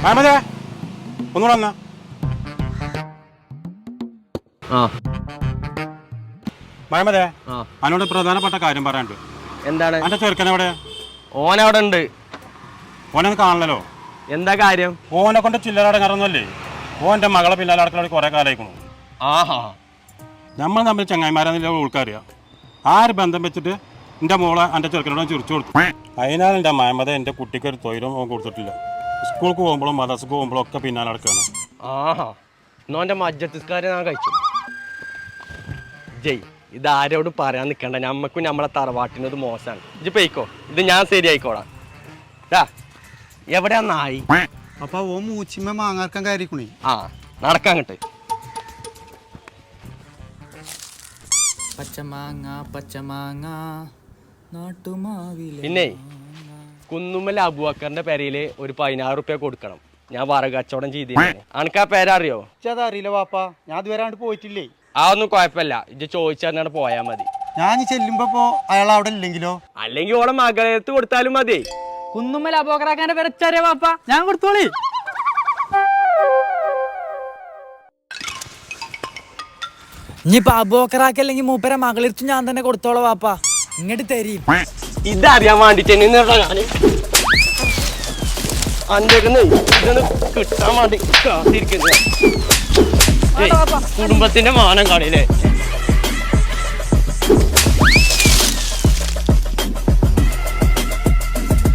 മഹമ്മദേ ഒന്നുകൂടെ വന്നാ. ആ. മഹമ്മദേ ആ. അവനോട് പ്രധാനപ്പെട്ട കാര്യം പറയാനുണ്ട്. എന്താണ്? അവന്റെ ചെറുക്കൻ എവിടെ? ഓൻ അവിടെ ഉണ്ട് ഓനെ കാണണല്ലോ. എന്താ കാര്യം? ഓനെ കൊണ്ട് ചില്ലറ അടങ്ങാറൊന്നുമല്ലേ? ഓന്റെ മകളെ പിന്നാലെ അടക്കളോട് കുറേ കാലായിക്കണു. ആഹാ. നമ്മൾ തമ്മിൽ ചങ്ങായിമാരെന്നില്ല ഉൾക്കാറിയാ ആര് ബന്ധം വെച്ചിട്ട് എന്റെ മോളെ എന്റെ ചെറുക്കനോട് ചിരിച്ചു കൊടുത്തു? അതിനാൽ എന്റെ മഹമ്മദ് എന്റെ കുട്ടിക്ക് ഒരു തൊഴിലും കൊടുത്തിട്ടില്ല. സ്കൂൾക്ക് പോകുമ്പോഴും മദ്രസക്ക് പോകുമ്പോഴും ഒക്കെ പിന്നാലെ നടക്കുകയാണ് ആഹാ നോന്റെ മജ്ജത്തിസ്കാരെ ഞാൻ കഴിച്ചു. ജയ് ഇത് ആരോട് പറയാൻ നിൽക്കണ്ട നമ്മക്കും നമ്മളെ തറവാട്ടിനത് മോശമാണ്. ഇത് പോയിക്കോ. ഇത് ഞാൻ ശരിയായിക്കോളാം. ഡാ എവിടെയാ നായി? അപ്പൊ ഓ മൂച്ചിമ്മ മാങ്ങാർക്കാൻ കയറിക്കുണേ. ആ നടക്കാൻ കിട്ട് പച്ചമാങ്ങ പച്ചമാങ്ങ നാട്ടുമാവിലെ പിന്നെ? കുന്നുമ്മൽ അബുബക്കറിന്റെ പേരയിൽ ഒരു പതിനാറ് റുപ്യ കൊടുക്കണം. ഞാൻ വറക് കച്ചവടം ചെയ്തിരുന്നു അനക്ക് ആ പേരറിയോ? അതറിയില്ല വാപ്പ. ഞാൻ ഇതുവരാണ്ട് പോയിട്ടില്ലേ? ആ ഒന്നും കുഴപ്പമില്ല ഇത് ചോദിച്ചാണ് പോയാൽ മതി. ഞാൻ ചെല്ലുമ്പോ അയാൾ അവിടെ ഇല്ലെങ്കിലോ? അല്ലെങ്കിൽ ഓളെ മകളെടുത്ത് കൊടുത്താലും മതി. കുന്നുമ്മൽ അബോക്കറാക്കാന്റെ പെരച്ചറിയ വാപ്പ. ഞാൻ കൊടുത്തോളി. ഇനിയിപ്പോ അബോക്കറാക്കല്ലെങ്കിൽ മൂപ്പരെ മകളിർച്ചു ഞാൻ തന്നെ കൊടുത്തോളാം വാപ്പാ. ഇങ്ങോട്ട് തരീം. ഇതറിയാൻ വേണ്ടിട്ട് ഞാൻ അന്റേക്കുന്ന് ഇതൊന്ന് കിട്ടാൻ വേണ്ടി കാത്തിരിക്കുന്നു ഏയ്, കുടുംബത്തിന്റെ മാനം കാണില്ലേ?